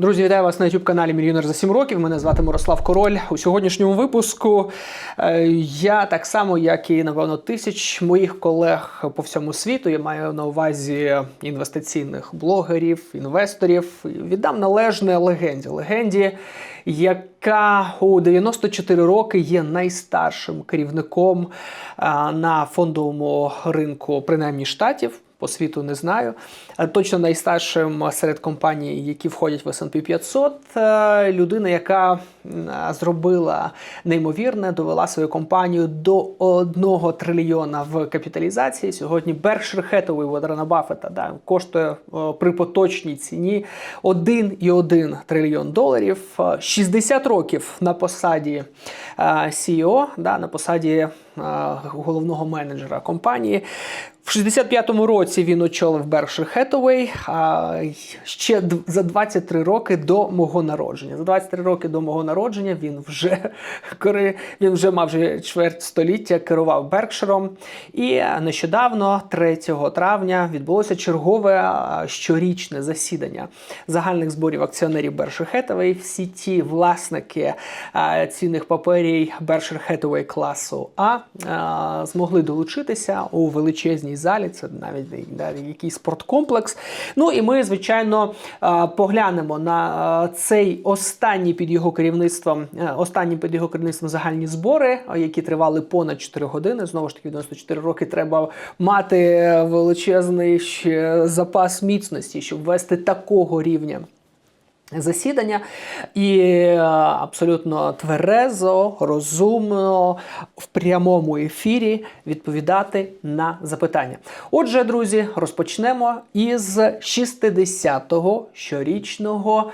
Друзі, вітаю вас на youtube каналі Мільйонер за 7 років. Мене звати Мирослав Король. У сьогоднішньому випуску е, я так само, як і напевно тисяч моїх колег по всьому світу. Я маю на увазі інвестиційних блогерів, інвесторів. Віддам належне легенді. Легенді, яка у 94 роки є найстаршим керівником е, на фондовому ринку, принаймні штатів. По світу не знаю. Е, Точно найстаршим серед компаній, які входять в S&P 500, е, людина, яка е, зробила неймовірне, довела свою компанію до 1 трильйона в капіталізації. Сьогодні Berkshire Hathaway Варена Баффета да, коштує при поточній ціні 1,1 трильйон доларів. Е, 60 років на посаді CEO, да, на посаді головного менеджера компанії. В 65-му році він очолив Berkshire Hathaway, а ще за 23 роки до мого народження. За 23 роки до мого народження він вже він вже мав вже чверть століття, керував Беркширом. І нещодавно, 3 травня, відбулося чергове щорічне засідання загальних зборів акціонерів Berkshire Hathaway. Всі ті власники цінних паперів Berkshire Hathaway класу А а, змогли долучитися у величезній залі. Це навіть да, якийсь спорткомплекс. Ну і ми, звичайно, поглянемо на цей останній під його керівництвом, е, останні під його керівництвом загальні збори, які тривали понад 4 години. Знову ж таки, 94 роки треба мати величезний ще запас міцності, щоб вести такого рівня засідання і е, абсолютно тверезо, розумно в прямому ефірі відповідати на запитання. Отже, друзі, розпочнемо із 60-го щорічного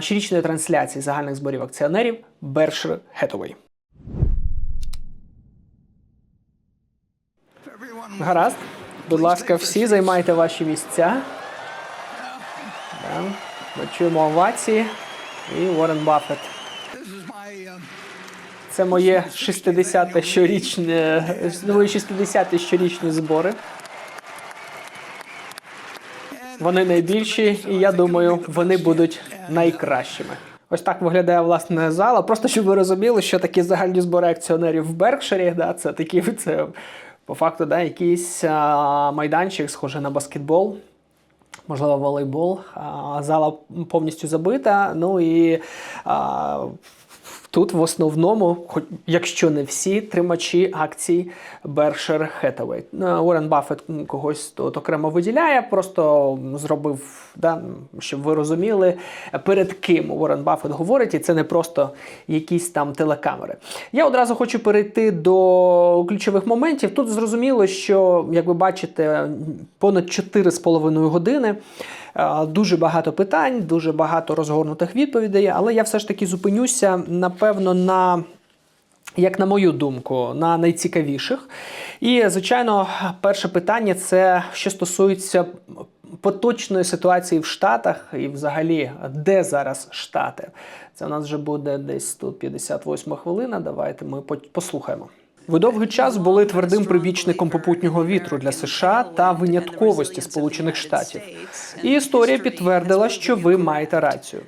щорічної трансляції загальних зборів акціонерів Berkshire Hathaway. Гаразд. Будь ласка, всі займайте ваші місця. Да. Ми чуємо овації. І Уоррен Баффет. Це моє 60-те щорічне, мої 60-ті щорічні збори. Вони найбільші, і я думаю, вони будуть найкращими. Ось так виглядає власне зала. Просто щоб ви розуміли, що такі загальні збори акціонерів в Беркширі, да, це такі це по факту да, якийсь а, майданчик, схожий на баскетбол можливо, волейбол. Зала повністю забита. Ну і тут в основному, хоч якщо не всі, тримачі акцій Berkshire Hathaway. Ну, Уоррен Баффет когось тут окремо виділяє, просто зробив, да, щоб ви розуміли, перед ким Уоррен Баффет говорить, і це не просто якісь там телекамери. Я одразу хочу перейти до ключових моментів. Тут зрозуміло, що, як ви бачите, понад 4,5 години. Е, Дуже багато питань, дуже багато розгорнутих відповідей, але я все ж таки зупинюся, напевно, на. Як на мою думку, на найцікавіших. І, звичайно, перше питання це що стосується поточної ситуації в Штатах і взагалі, де зараз Штати. Це у нас вже буде десь тут 58 хвилина. Давайте ми по- послухаємо. Ви довгий час були твердим прибічником попутнього вітру для США та винятковості Сполучених Штатів. І історія підтвердила, що ви маєте рацію.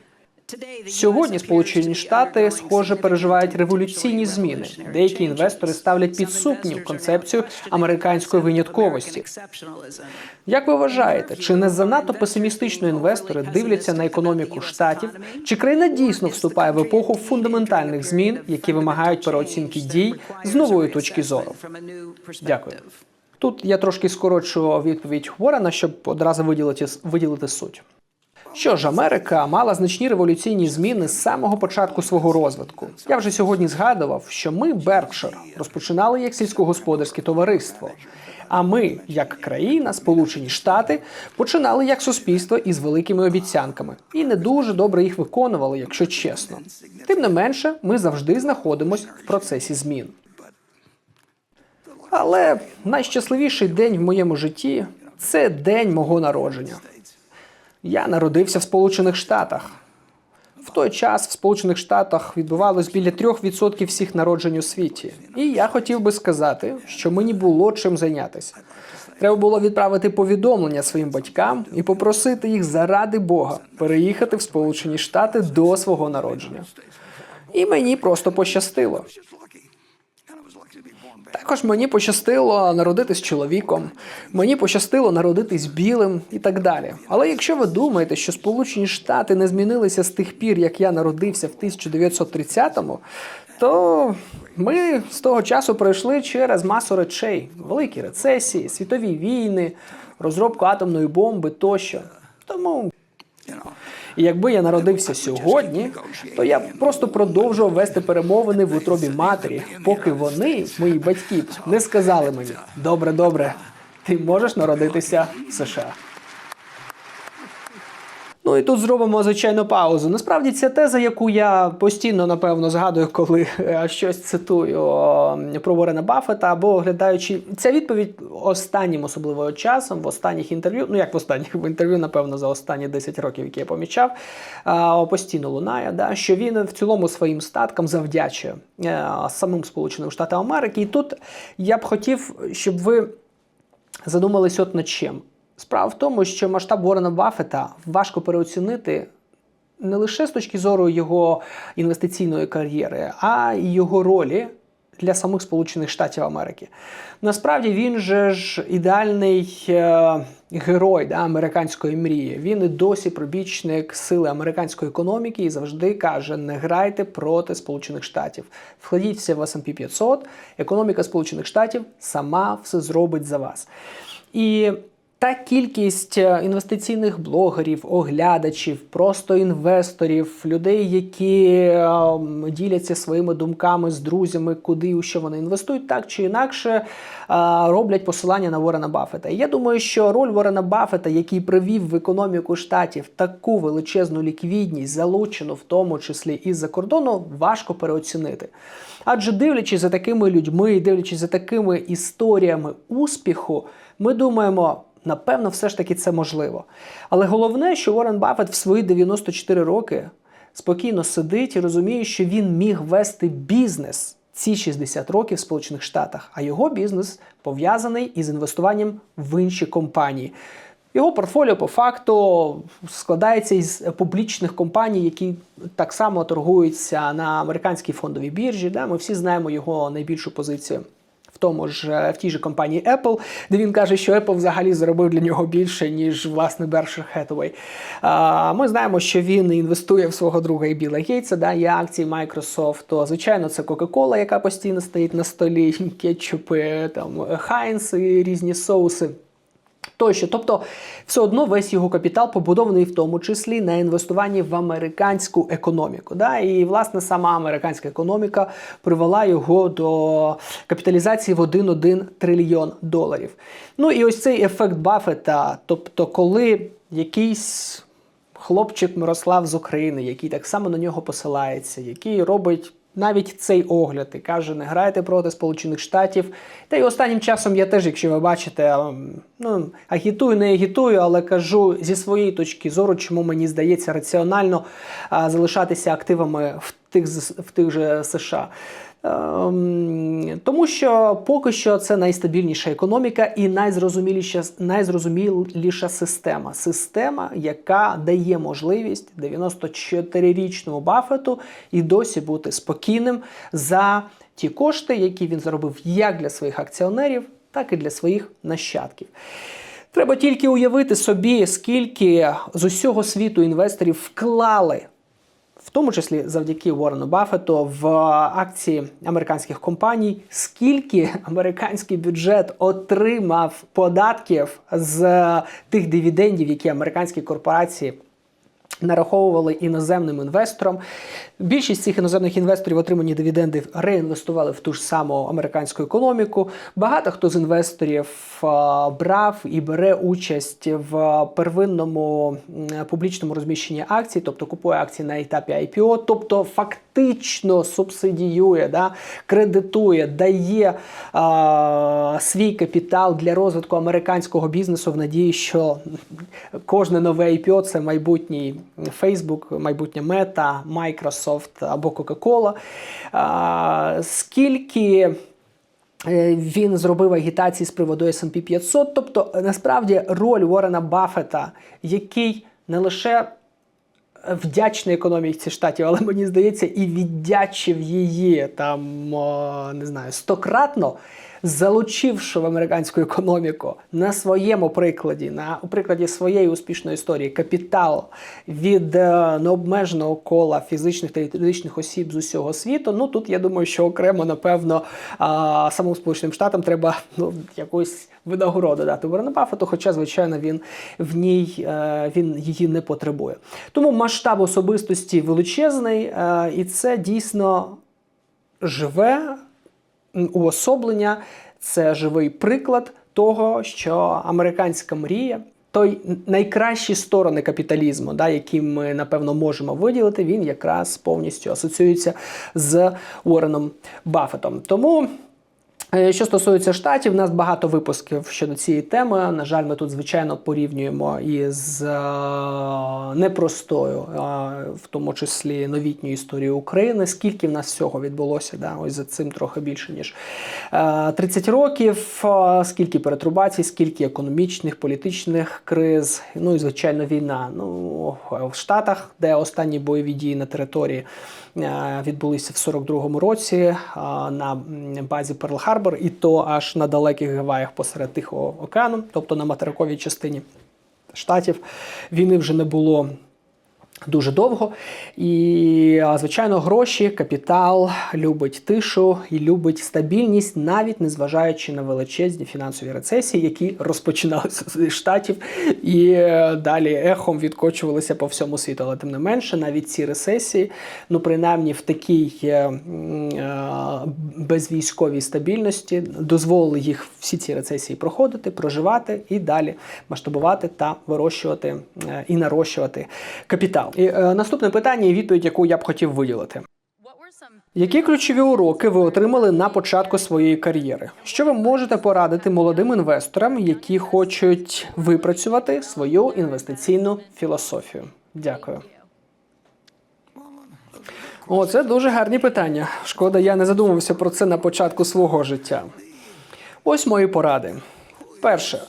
Сьогодні Сполучені Штати, схоже, переживають революційні зміни. Деякі інвестори ставлять під сумнів концепцію американської винятковості. Як ви вважаєте, чи не занадто песимістично інвестори дивляться на економіку штатів? Чи країна дійсно вступає в епоху фундаментальних змін, які вимагають переоцінки дій з нової точки зору? Дякую. Тут я трошки скорочу відповідь Уоррена, щоб одразу виділити, виділити суть. Що ж, Америка мала значні революційні зміни з самого початку свого розвитку. Я вже сьогодні згадував, що ми, Беркшир, розпочинали як сільськогосподарське товариство. А ми, як країна, Сполучені Штати, починали як суспільство із великими обіцянками і не дуже добре їх виконували, якщо чесно. Тим не менше, ми завжди знаходимося в процесі змін. Але найщасливіший день в моєму житті це день мого народження. Я народився в Сполучених Штатах. В той час в Сполучених Штатах відбувалось біля 3% всіх народжень у світі. І я хотів би сказати, що мені було чим зайнятися. Треба було відправити повідомлення своїм батькам і попросити їх заради Бога переїхати в Сполучені Штати до свого народження. І мені просто пощастило. Також мені пощастило народитись чоловіком, мені пощастило народитись білим і так далі. Але якщо ви думаєте, що Сполучені Штати не змінилися з тих пір, як я народився в 1930-му, то ми з того часу пройшли через масу речей: великі рецесії, світові війни, розробку атомної бомби тощо. Тому і якби я народився сьогодні, то я б просто продовжував вести перемовини в утробі матері, поки вони, мої батьки, не сказали мені: добре, добре, ти можеш народитися в США. Ну і тут зробимо звичайно паузу. Насправді ця теза, яку я постійно напевно згадую, коли е, щось цитую про Ворена Баффета, або оглядаючи ця відповідь останнім особливо часом, в останніх інтерв'ю, ну як в останніх в інтерв'ю, напевно, за останні 10 років, які я помічав, постійно лунає, да, що він в цілому своїм статкам завдячує е, самим Сполученим Штатам Америки. І тут я б хотів, щоб ви задумались от над чим. Справа в тому, що масштаб Уоррена Баффета важко переоцінити не лише з точки зору його інвестиційної кар'єри, а й його ролі для самих Сполучених Штатів Америки. Насправді він же ж ідеальний е, герой да, американської мрії. Він і досі пробічник сили американської економіки і завжди каже: не грайте проти Сполучених Штатів. Вкладіться в S&P 500, економіка Сполучених Штатів сама все зробить за вас. І та кількість е, інвестиційних блогерів, оглядачів, просто інвесторів, людей, які е, діляться своїми думками з друзями, куди і у що вони інвестують, так чи інакше е, роблять посилання на Ворена Баффета. І я думаю, що роль Ворена Баффета, який привів в економіку штатів таку величезну ліквідність, залучену в тому числі із-за кордону, важко переоцінити. Адже дивлячись за такими людьми, дивлячись за такими історіями успіху, ми думаємо. Напевно, все ж таки це можливо. Але головне, що Уоррен Баффет в свої 94 роки спокійно сидить і розуміє, що він міг вести бізнес ці 60 років в Сполучених Штатах, а його бізнес пов'язаний із інвестуванням в інші компанії. Його портфоліо по факту складається із публічних компаній, які так само торгуються на американській фондовій біржі. Да? Ми всі знаємо його найбільшу позицію. В тому ж е, в тій же компанії Apple, де він каже, що Apple взагалі заробив для нього більше, ніж власне Hathaway. А, Ми знаємо, що він інвестує в свого друга і Біла Гейтса, да, є акції Microsoft. То, звичайно, це Coca-Cola, яка постійно стоїть на столі, кетчупи, там Heinz і різні соуси. Тощо, тобто, все одно весь його капітал побудований в тому числі на інвестуванні в американську економіку. Да? І власне сама американська економіка привела його до капіталізації в 1,1 трильйон доларів. Ну і ось цей ефект Баффета, тобто, коли якийсь хлопчик Мирослав з України, який так само на нього посилається, який робить навіть цей огляд і каже, не грайте проти Сполучених Штатів. Та й останнім часом я теж, якщо ви бачите, ну агітую, не агітую, але кажу зі своєї точки зору, чому мені здається раціонально залишатися активами в тих в тих же США. Ем, тому що поки що це найстабільніша економіка і найзрозуміліша найзрозуміліша система. Система, яка дає можливість 94-річному Баффету і досі бути спокійним за ті кошти, які він заробив як для своїх акціонерів, так і для своїх нащадків. Треба тільки уявити собі, скільки з усього світу інвесторів вклали в тому числі завдяки Уоррену Баффету, в акції американських компаній, скільки американський бюджет отримав податків з тих дивідендів, які американські корпорації. Нараховували іноземним інвесторам. Більшість цих іноземних інвесторів отримані дивіденди реінвестували в ту ж саму американську економіку. Багато хто з інвесторів брав і бере участь в первинному публічному розміщенні акцій, тобто купує акції на етапі IPO, тобто фактично субсидіює, да, кредитує, дає а, свій капітал для розвитку американського бізнесу в надії, що кожне нове IPO – це майбутній. Facebook, майбутня мета, Microsoft або Coca-Cola. Скільки Е, Він зробив агітації з приводу S&P 500. Тобто, насправді, роль Уоррена Баффета, який не лише вдячний економіці штатів, але мені здається, і віддячив її там не знаю стократно. Залучивши в американську економіку на своєму прикладі, на у прикладі своєї успішної історії, капітал від е, необмеженого кола фізичних та юридичних осіб з усього світу. Ну тут я думаю, що окремо, напевно, самим Сполученим Штатам треба ну, якусь винагороду дати Уоррену Баффету, хоча, звичайно, він в ній е, він її не потребує. Тому масштаб особистості величезний, е, і це дійсно живе уособлення, це живий приклад того, що американська мрія. Той найкращі сторони капіталізму, да, які ми напевно можемо виділити, він якраз повністю асоціюється з Уорреном Баффетом. Тому Що стосується штатів, у нас багато випусків щодо цієї теми. На жаль, ми тут звичайно порівнюємо із е, непростою, е, в тому числі новітньою історією України. Скільки в нас всього відбулося? Да? Ось за цим трохи більше ніж е, 30 років. Е, Скільки перетрубацій, скільки економічних, політичних криз. Ну і звичайно, війна. Ну в Штатах, де останні бойові дії на території е, відбулися в 42-му році е, на базі Перл Харбор, і то аж на далеких Гаваях посеред Тихого океану, тобто на материковій частині штатів, війни вже не було. Дуже довго. І, звичайно, гроші, капітал любить тишу і любить стабільність, навіть незважаючи на величезні фінансові рецесії, які розпочиналися з штатів і е, далі ехом відкочувалися по всьому світу. Але тим не менше, навіть ці рецесії, ну принаймні в такій е, е, безвійськовій стабільності, дозволили їх всі ці рецесії проходити, проживати і далі масштабувати та вирощувати і нарощувати капітал. І е, наступне питання і відповідь, яку я б хотів виділити. Які ключові уроки ви отримали на початку своєї кар'єри? Що ви можете порадити молодим інвесторам, які хочуть випрацювати свою інвестиційну філософію? Дякую. О, це дуже гарні питання. Шкода, я не задумувався про це на початку свого життя. Ось мої поради. Перше.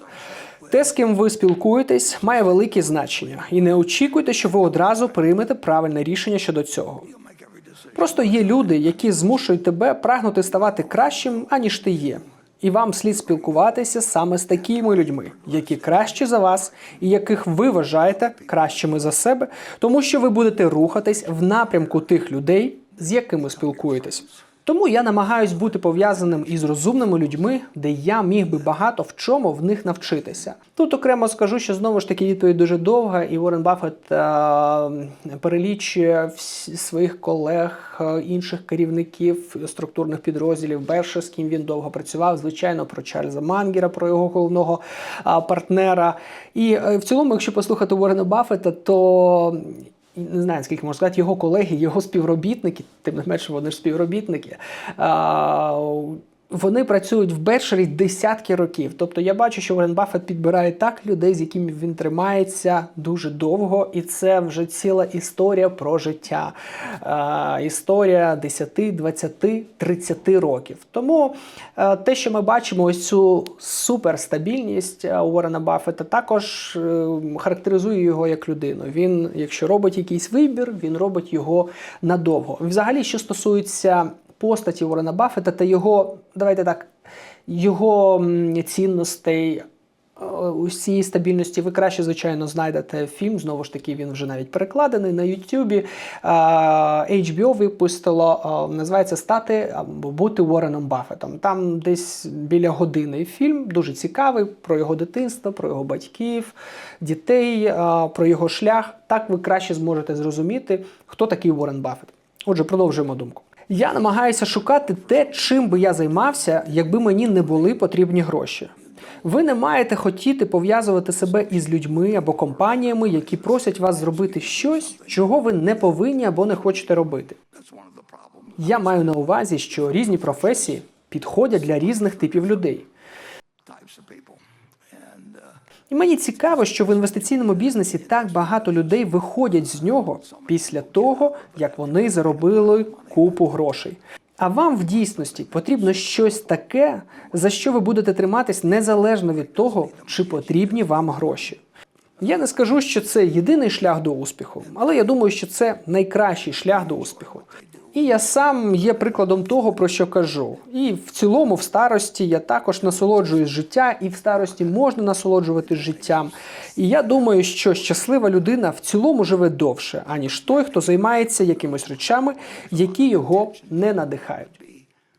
Те, з ким ви спілкуєтесь, має велике значення, і не очікуйте, що ви одразу приймете правильне рішення щодо цього. Просто є люди, які змушують тебе прагнути ставати кращим, аніж ти є. І вам слід спілкуватися саме з такими людьми, які кращі за вас, і яких ви вважаєте кращими за себе, тому що ви будете рухатись в напрямку тих людей, з якими спілкуєтесь. Тому я намагаюсь бути пов'язаним із розумними людьми, де я міг би багато в чому в них навчитися. Тут окремо скажу, що знову ж таки відповідь дуже довга, і Уоррен Баффет е, перелічує своїх колег, е, інших керівників структурних підрозділів, Берша, з ким він довго працював. Звичайно, про Чарльза Мангера, про його головного е, партнера. І е, в цілому, якщо послухати Уоррена Баффета, то не знаю, скільки можна сказати, його колеги, його співробітники, тим не менше, вони ж співробітники. Вони працюють в Бершері десятки років. Тобто я бачу, що Уоррен Баффет підбирає так людей, з якими він тримається дуже довго, і це вже ціла історія про життя. Е, історія 10, 20, 30 років. Тому е, те, що ми бачимо, ось цю суперстабільність е, Уоррена Баффета, також е, характеризує його як людину. Він, якщо робить якийсь вибір, він робить його надовго. Взагалі, що стосується постаті Уоррена Баффета та його, давайте так, його цінностей. е, Усі стабільності ви краще, звичайно, знайдете фільм. Знову ж таки, він вже навіть перекладений на Ютубі. Е, HBO випустило, е, називається Стати або бути Уорреном Баффетом. Там десь біля години фільм, дуже цікавий про його дитинство, про його батьків, дітей, про його шлях. Так ви краще зможете зрозуміти, хто такий Уоррен Баффет. Отже, продовжуємо думку. Я намагаюся шукати те, чим би я займався, якби мені не були потрібні гроші. Ви не маєте хотіти пов'язувати себе із людьми або компаніями, які просять вас зробити щось, чого ви не повинні або не хочете робити. Я маю на увазі, що різні професії підходять для різних типів людей. І мені цікаво, що в інвестиційному бізнесі так багато людей виходять з нього після того, як вони заробили купу грошей. А вам в дійсності потрібно щось таке, за що ви будете триматись незалежно від того, чи потрібні вам гроші. Я не скажу, що це єдиний шлях до успіху, але я думаю, що це найкращий шлях до успіху. І я сам є прикладом того, про що кажу. І в цілому, в старості я також насолоджуюсь життя, і в старості можна насолоджуватись життям. І я думаю, що щаслива людина в цілому живе довше, аніж той, хто займається якимись речами, які його не надихають.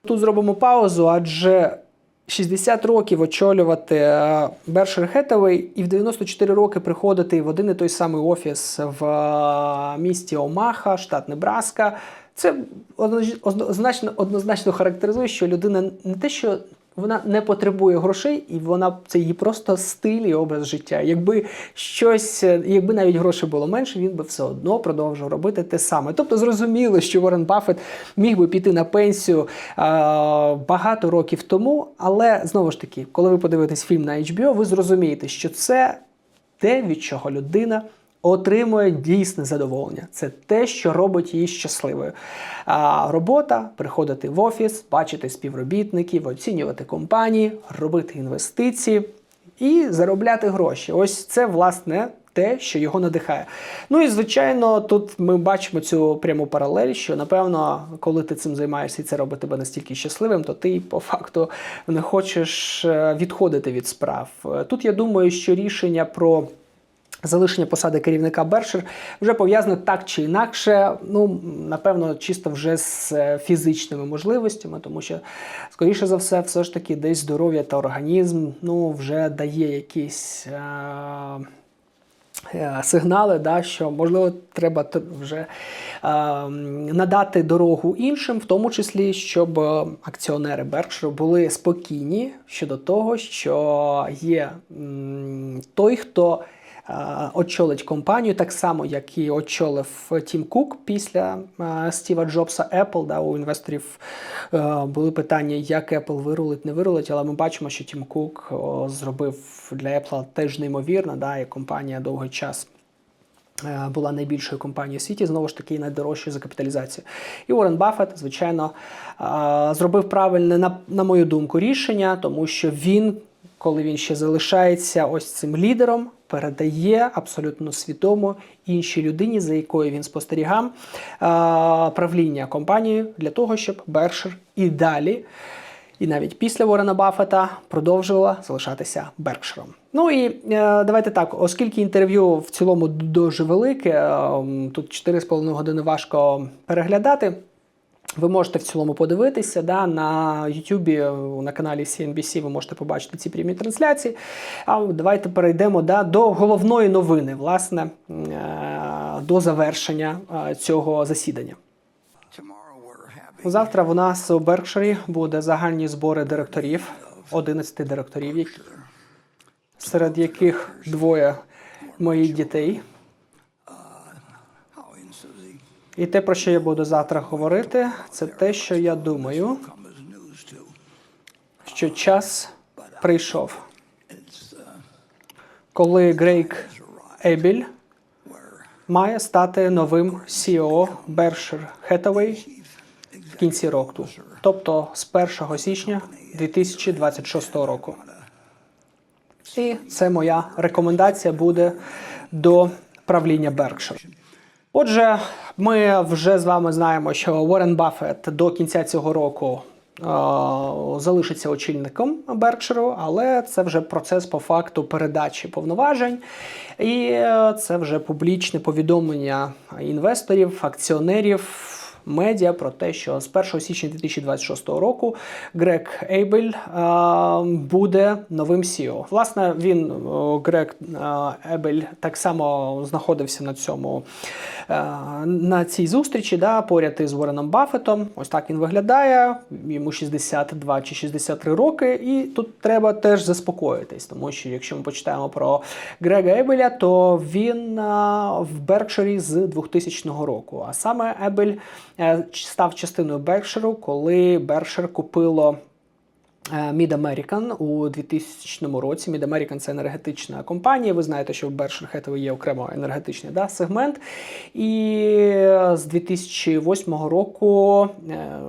Тут зробимо паузу, адже 60 років очолювати е, Berkshire і в 94 роки приходити в один і той самий офіс в е, місті Омаха, штат Небраска. Це одноз- однозначно, однозначно характеризує, що людина не те, що вона не потребує грошей, і вона це її просто стиль і образ життя. Якби щось, е, якби навіть грошей було менше, він би все одно продовжував робити те саме. Тобто зрозуміло, що Уоррен Баффет міг би піти на пенсію а, багато років тому, але знову ж таки, коли ви подивитесь фільм на HBO, ви зрозумієте, що це те, від чого людина отримує дійсне задоволення. Це те, що робить її щасливою. А робота приходити в офіс, бачити співробітників, оцінювати компанії, робити інвестиції і заробляти гроші. Ось це власне. Те, що його надихає. Ну і звичайно, тут ми бачимо цю пряму паралель, що напевно, коли ти цим займаєшся і це робить тебе настільки щасливим, то ти по факту не хочеш е, відходити від справ. Тут я думаю, що рішення про залишення посади керівника Бершер вже пов'язане так чи інакше, ну напевно, чисто вже з е, фізичними можливостями, тому що, скоріше за все, все ж таки, десь здоров'я та організм ну, вже дає якісь. Е- е, Сигнали, да, що можливо треба вже е, надати дорогу іншим, в тому числі, щоб акціонери Беркширу були спокійні щодо того, що є м, той, хто очолить компанію, так само, як і очолив Тім Кук після е, Стіва Джобса Apple. Да, у інвесторів е, були питання, як Apple вирулить, не вирулить, але ми бачимо, що Тім Кук зробив для Apple теж неймовірно, да, і компанія довгий час. е, Була найбільшою компанією у світі, знову ж таки, найдорожчою за капіталізацією. І Уоррен Баффет, звичайно, е, зробив правильне, на, на мою думку, рішення, тому що він, коли він ще залишається ось цим лідером, передає абсолютно свідомо іншій людині, за якою він спостерігав правління компанією для того, щоб Бершир і далі і навіть після Ворена Баффета продовжувала залишатися Беркширом. Ну і е, давайте так, оскільки інтерв'ю в цілому дуже велике, е, тут 4,5 години важко переглядати. Ви можете в цілому подивитися да, на Ютубі на каналі CNBC. Ви можете побачити ці прямі трансляції. А давайте перейдемо да, до головної новини, власне, е, до завершення е, цього засідання. Завтра в нас у Беркширі буде загальні збори директорів, 11 директорів, серед яких двоє моїх дітей. І те, про що я буду завтра говорити, це те, що я думаю, що час прийшов, коли Грейк Ебіль має стати новим CEO Berkshire Hathaway в кінці року, тобто з 1 січня 2026 року. І це моя рекомендація буде до правління Berkshire. Отже, ми вже з вами знаємо, що Уоррен Баффет до кінця цього року е, залишиться очільником Беркширу, але це вже процес по факту передачі повноважень. І е, це вже публічне повідомлення інвесторів, акціонерів. Медіа про те, що з 1 січня 2026 року Грег Ейбель буде новим CEO. Власне, він е, Грег е, Ейбель так само знаходився на цьому е, на цій зустрічі, да, поряд із Уорреном Баффетом. Ось так він виглядає. Йому 62 чи 63 роки, і тут треба теж заспокоїтись, тому що якщо ми почитаємо про Грега Ебеля, то він е, в Беркширі з 2000 року. А саме Ебель став частиною Беркширу, коли Беркшир купило. е, Mid American у 2000 році. Mid American – це енергетична компанія. Ви знаєте, що в Berkshire Hathaway є окремо енергетичний да, сегмент. І е, з 2008 року е,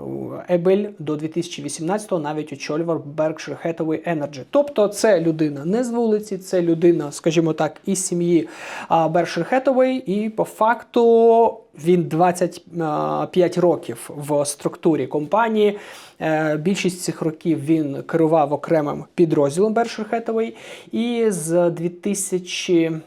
Ебель до 2018 навіть очолював Berkshire Hathaway Energy. Тобто це людина не з вулиці, це людина, скажімо так, із сім'ї Berkshire Hathaway, і по факту він 25 років в структурі компанії. Е, Більшість цих років він керував окремим підрозділом Berkshire Hathaway. І з 2000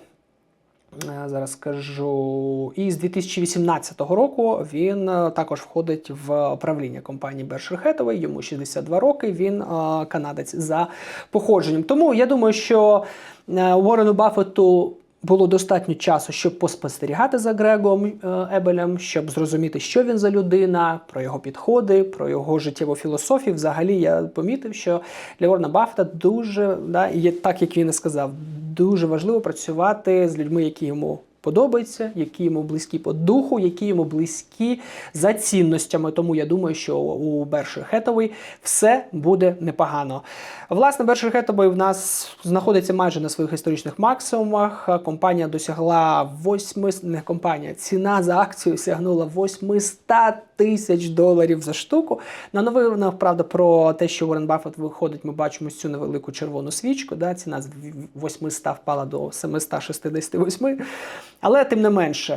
Е, Зараз скажу. І з 2018 року він е, також входить в правління компанії Berkshire Hathaway. Йому 62 роки. Він канадець за походженням. Тому я думаю, що Уоррену Баффету було достатньо часу, щоб поспостерігати за Грегом е, Ебелем, щоб зрозуміти, що він за людина, про його підходи, про його життєву філософію. Взагалі я помітив, що для Ворна Баффета дуже да, є так, як він і сказав, дуже важливо працювати з людьми, які йому подобаються, які йому близькі по духу, які йому близькі за цінностями. Тому я думаю, що у Berkshire Хетовий все буде непогано. Власне, Berkshire Хетовий в нас знаходиться майже на своїх історичних максимумах. Компанія досягла 8, не компанія, ціна за акцію сягнула 800 тисяч доларів за штуку. На новинах, правда, про те, що Уоррен Баффет виходить, ми бачимо цю невелику червону свічку. Да? Ціна з 800 впала до 768. Але тим не менше,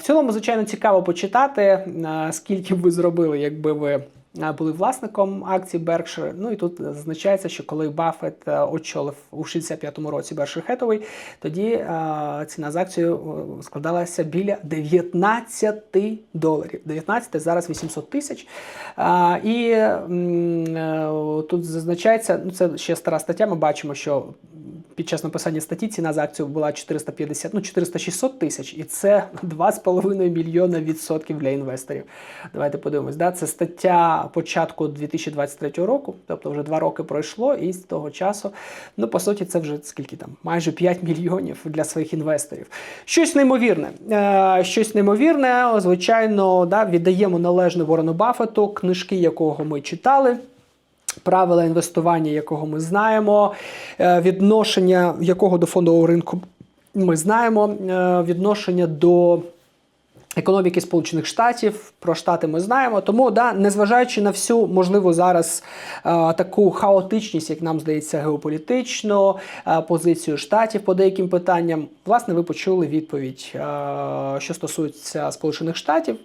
в цілому, звичайно, цікаво почитати, скільки б ви зробили, якби ви. Е, Були власником акцій Berkshire. Ну і тут зазначається, що коли Баффет е, очолив у 65-му році Berkshire Hathaway, тоді е, ціна за акцію складалася біля 19 доларів. 19 зараз 800 тисяч. І тут зазначається, ну це ще стара стаття. Ми бачимо, що під час написання статті ціна за акцію була 450, ну 400-600 тисяч, і це 2,5 мільйона відсотків для інвесторів. Давайте подивимось. Да? Це стаття початку 2023 року, тобто вже два роки пройшло, і з того часу, ну по суті, це вже скільки там, майже 5 мільйонів для своїх інвесторів. Щось неймовірне. Е, щось неймовірне, звичайно, да, віддаємо належне Ворону Баффету, книжки якого ми читали. Правила інвестування, якого ми знаємо, е, відношення якого до фондового ринку ми знаємо, е, відношення до економіки Сполучених Штатів, про Штати ми знаємо. Тому, да, незважаючи на всю можливо зараз е, таку хаотичність, як нам здається, геополітичну е, позицію штатів по деяким питанням, власне, ви почули відповідь, е, що стосується Сполучених Штатів,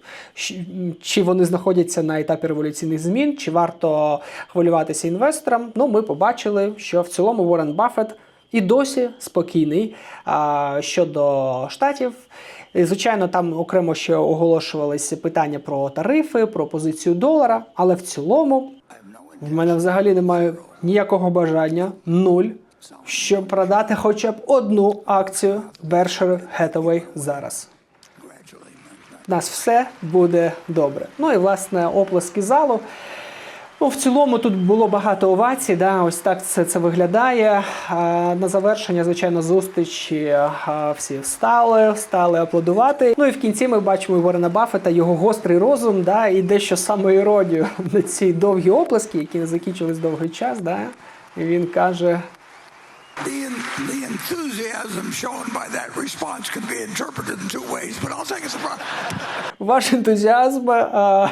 чи вони знаходяться на етапі революційних змін, чи варто хвилюватися інвесторам. Ну, ми побачили, що в цілому Уоррен Баффет і досі спокійний а, щодо штатів. І, Звичайно, там окремо ще оголошувалися питання про тарифи, про позицію долара, але в цілому в мене взагалі немає ніякого бажання, нуль, щоб продати хоча б одну акцію Berkshire Hathaway зараз. У нас все буде добре. Ну і власне оплески залу. Ну, в цілому тут було багато овацій. Да? Ось так це, це виглядає. На завершення, звичайно, зустрічі всі встали, встали аплодувати. Ну і в кінці ми бачимо Ворона Баффета, його гострий розум, да? і дещо самоіронію на ці довгі оплески, які не закінчились довгий час. Да? І він каже: The, the enthusiasm shown by that response could be interpreted in two ways, but I'll take it pro- Ваш ентузіазм а,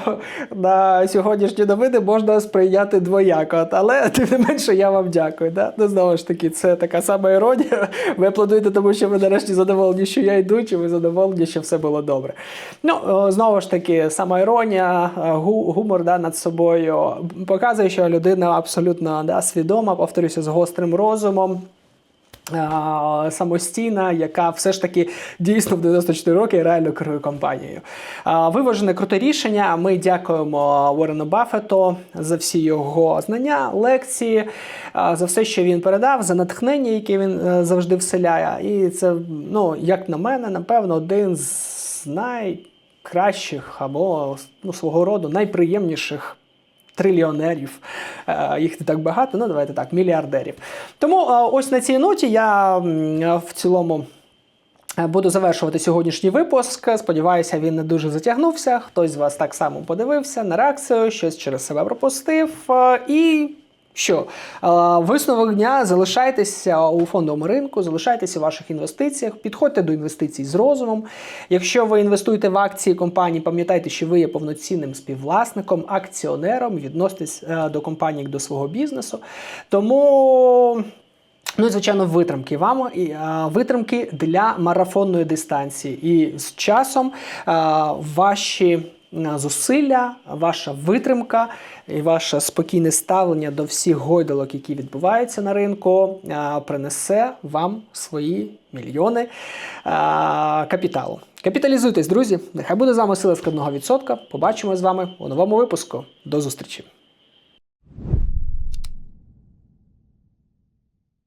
на сьогоднішні новини можна сприйняти двояко, але тим не менше я вам дякую. Да? Ну, знову ж таки, це така сама іронія. Ви аплодуєте, тому що ви нарешті задоволені, що я йду, чи ви задоволені, що все було добре. Ну, знову ж таки, сама іронія, гу- гумор да, над собою показує, що людина абсолютно да, свідома, повторюся, з гострим розумом. Самостійна, яка все ж таки дійсно в 94 роки реально керує компанією. Виважене круте рішення. Ми дякуємо Уорену Баффету за всі його знання, лекції, за все, що він передав, за натхнення, яке він е, завжди вселяє. І це, ну, як на мене, напевно, один з найкращих або ну, свого роду найприємніших трильйонерів. Е, Їх не так багато, ну давайте так, мільярдерів. Тому е, ось на цій ноті я в цілому. е, Буду завершувати сьогоднішній випуск. Сподіваюся, він не дуже затягнувся. Хтось з вас так само подивився на реакцію, щось через себе пропустив. І Що е, висновок дня залишайтеся у фондовому ринку, залишайтеся в ваших інвестиціях, підходьте до інвестицій з розумом. Якщо ви інвестуєте в акції компанії, пам'ятайте, що ви є повноцінним співвласником, акціонером, відноситесь е, до компанії як до свого бізнесу. Тому. Ну і звичайно, витримки вам і е, витримки для марафонної дистанції. І з часом ваші зусилля, ваша витримка і ваше спокійне ставлення до всіх гойдалок, які відбуваються на ринку, е, принесе вам свої мільйони е, капіталу. Капіталізуйтесь, друзі. Нехай буде з вами сила складного відсотка. Побачимо з вами у новому випуску. До зустрічі!